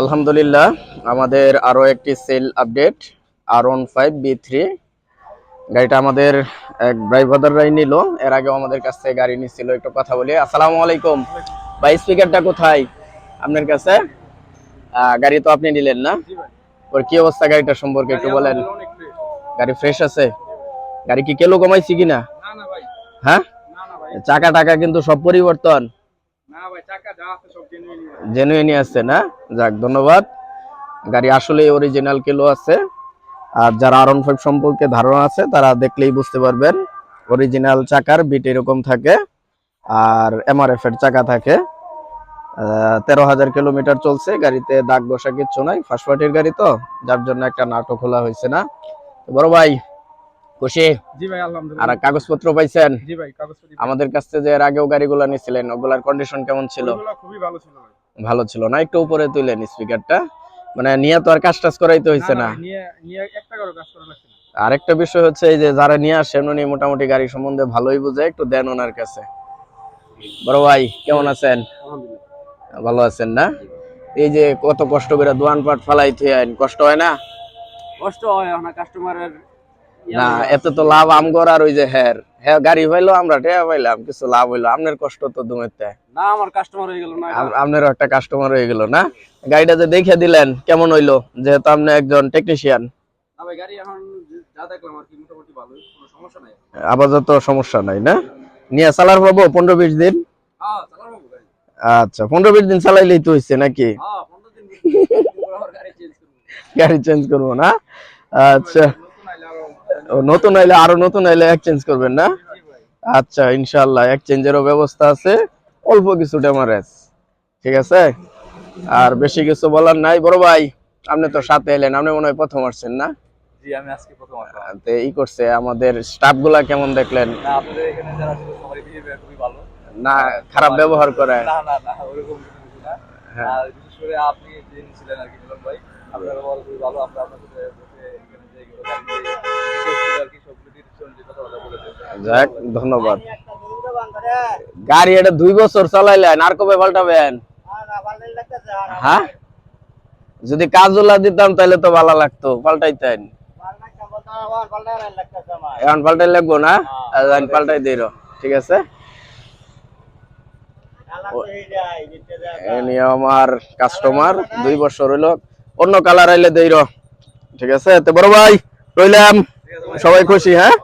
আলহামদুলিল্লাহ আমাদের আরও একটি sale update R one five V three গাড়িটা আমাদের এক ড্রাইভাররাই নিল এর আগেও আমাদের কাছ থেকে গাড়ি নিচ্ছিল একটু কথা বলি। আসসালামু আলাইকুম। ভাই স্পিকারটা কোথায়? আপনার কাছে? গাড়ি তো আপনি নিলেন না। ওর কি অবস্থা গাড়িটা সম্পর্কে একটু বলেন। গাড়ি ফ্রেশ আছে? গাড়ি কি কেলো কমাইছি কিনা? হ্যাঁ? চাকা টাকা কিন্তু সব পরিবর্তন। জেনুইনই আছে না? যাক, ধন্যবাদ। গাড়ি আসলে অরিজিনাল কিলো আছে। আর যারা আর ফাইভ সম্পর্কে ধারণা আছে, তারা দেখলেই বুঝতে পারবেন অরিজিনাল চাকার বিট এরকম থাকে, আর এমআরএফ এর চাকা থাকে। তেরো হাজার কিলোমিটার চলছে, গাড়িতে দাগ বসা কিচ্ছু নাই। ফার্স্ট পার্টির গাড়ি তো, যার জন্য একটা নাটক খোলা হয়েছে না। বড় ভাই খুশি? জি ভাই আর কাগজপত্র পাইছেন? জি ভাই কাগজপত্র আমাদের কাছ থেকে যে এর আগেও গাড়িগুলো নিছিলেন ওগুলার কন্ডিশন কেমন ছিল? ওগুলো খুবই ভালো ছিল ভাই। ভালো ছিল না? একটু উপরে তুলেন স্পিকারটা মানে নিয়ে তো আর কাজ টাজ করাইতে হয়েছে না ভাই, নিয়ে নিয়ে একটা করে কাজ করা লাগছে না। আরেকটা বিষয় হচ্ছে এই যে যারা নিয়ে আসেন উনি মোটামুটি গাড়ি সম্বন্ধে ভালোই বুঝে একটু দেন ওনার কাছে। বড় ভাই কেমন আছেন? ভালো আছেন না? এই যে কত কষ্ট করে দোয়ান পাট ফালাই থুয়েন কষ্ট হয় না? কষ্ট হয় এখন কাস্টমারের না এত তো লাভ আমগর আর ওই যে হ্যার হ্যাঁ গাড়ি পাইলো আমরা টেয়া পাইলাম কিছু লাভ হইল। আপনার কষ্ট তো দুমেতে না আমার কাস্টমার হয়ে গেল না আপনারও একটা কাস্টমার হয়ে গেল না? গাড়িটা যে দেখে দিলেন কেমন হইল? যেহেতু আপনি একজন টেকনিশিয়ান আপাতত সমস্যা নাই না? নিয়ে চালার পাবো পনেরো বিশ দিন? হ্যাঁ আচ্ছা পনেরো বিশ দিন চালাইলেই তো হয়েছে নাকি? হ্যাঁ গাড়ি চেঞ্জ করব। না? আচ্ছা। নতুন আইলে আরও নতুন আইলে এক্সচেঞ্জ করবেন না? আচ্ছা ইনশাল্লাহ এক্সচেঞ্জেরও ব্যবস্থা আছে অল্প কিছু ডেমারেজ ঠিক আছে? আর বেশি কিছু বলার নাই। বড় ভাই আপনি তো সাথে এলেন আপনি মনে হয় প্রথম আসছেন না? জি আমি আজকে প্রথম আসলাম। তো ই করছে আমাদের স্টাফগুলা কেমন দেখলেন? না খারাপ ব্যবহার করে। আপনি যে ছিলেন আর কি মিলন ভাই আপনার ব্যবহার ভালো। আমরা আপনার সাথে বসে এখানে যে এগুলো গাড়ি নিয়ে ছিল আর কি সবগুলো ডিসিশন যে কথাবার্তা বলেছেন যাক ধন্যবাদ। গাড়ি এটা দুই বছর চালাইলেন আর কবে পাল্টাবেন? হ্যাঁ? যদি কাজগুলা দিতাম তাহলে তো ভালো লাগতো পাল্টাইতেন। এখন পাল্টাই লাগবো না? আচ্ছা, পাল্টাই রো। ঠিক আছে? আমার কাস্টমার দুই বছর হইল অন্য কালার আইলে দেই। ঠিক আছে? তো বড় ভাই রইলাম। সবাই খুশি হ্যাঁ?